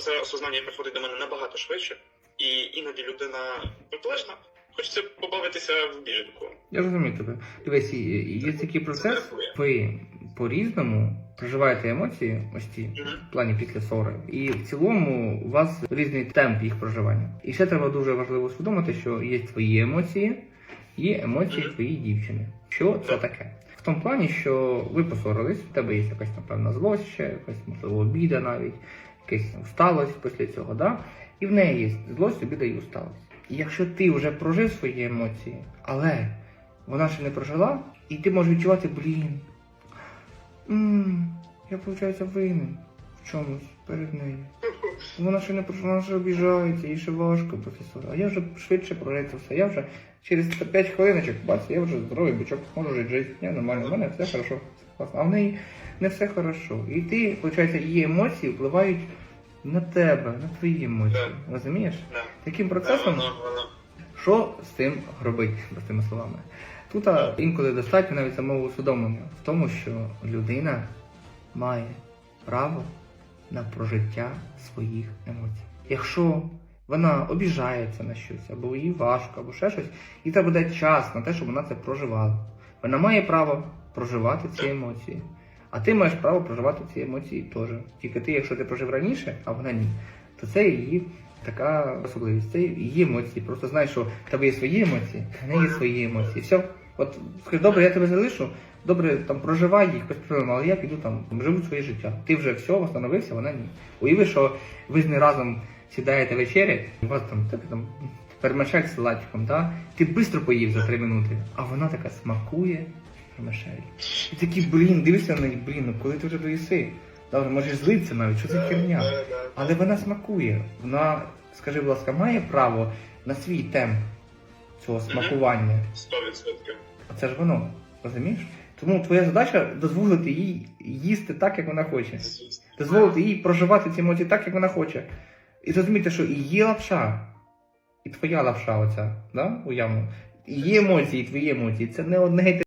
Це осознання приходить до мене набагато швидше, і іноді людина протилежна. Хочеться побавитися в біженку. Я розумію тебе. Дивись, є такий процес, ви по-різному проживаєте емоції, ось ці в плані після ссори. І в цілому у вас різний темп їх проживання. І ще треба дуже важливо усвідомити, що є твої емоції, є емоції Мгм. твоєї дівчини. Що це таке? В тому плані, що ви посорились, в тебе є якась напевно злость ще, якась можливо обіда навіть, якась усталость після цього, да? І в неї є злость, обіда і усталость. І якщо ти вже прожив свої емоції, але вона ще не прожила, і ти можеш відчувати, блін. м, Я, виходить, винен в чомусь перед нею. Вона ще не прожила, вона ще обіжається, їй ще важко професор. А я вже швидше прожив все. Я вже через 5 хвилиночок, бац, я вже здоровий бичок, можу жити життя. Я нормально, в мене все хорошо, все класно. А в неї не все хорошо. І ти, виходить, її емоції впливають на тебе, на твої емоції. Розумієш? Да. Таким Да, процесом. воно, воно. Що з цим робити, простими словами? Тут а, інколи достатньо навіть самого усвідомлення в тому, що людина має право на прожиття своїх емоцій. Якщо вона обіжається на щось, або їй важко, або ще щось, і треба буде час на те, щоб вона це проживала. Вона має право проживати ці емоції. А ти маєш право проживати ці емоції теж. Тільки ти, якщо ти прожив раніше, а вона ні, то це її така особливість. Це її емоції. Просто знай, що в тебе є свої емоції, в неї є свої емоції. Все. От скажи, добре, я тебе залишу, добре, там проживай їх без проблем, але я піду там, живу своє життя. Ти вже все, встановився, вона ні. Уяви, що ви з нею разом сідаєте вечерять, у вас там тебе там пермешек з салатиком, да? ти швидко поїв за три минути, а вона така смакує пермешель. І такий, блін, дивишся на неї, блін, ну коли ти вже доїси? Добре, можеш злитися навіть, що це херня. Але вона смакує. Вона, скажи, будь ласка, має право на свій темп цього смакування. Сто відсотків. Це ж воно. Розумієш? Тому твоя задача дозволити їй їсти так, як вона хоче. Дозволити їй проживати ці емоції так, як вона хоче. І зрозуміти, що і її лапша, і твоя лапша, оця, да? уявно. І є емоції, і твої емоції. Це не одне й те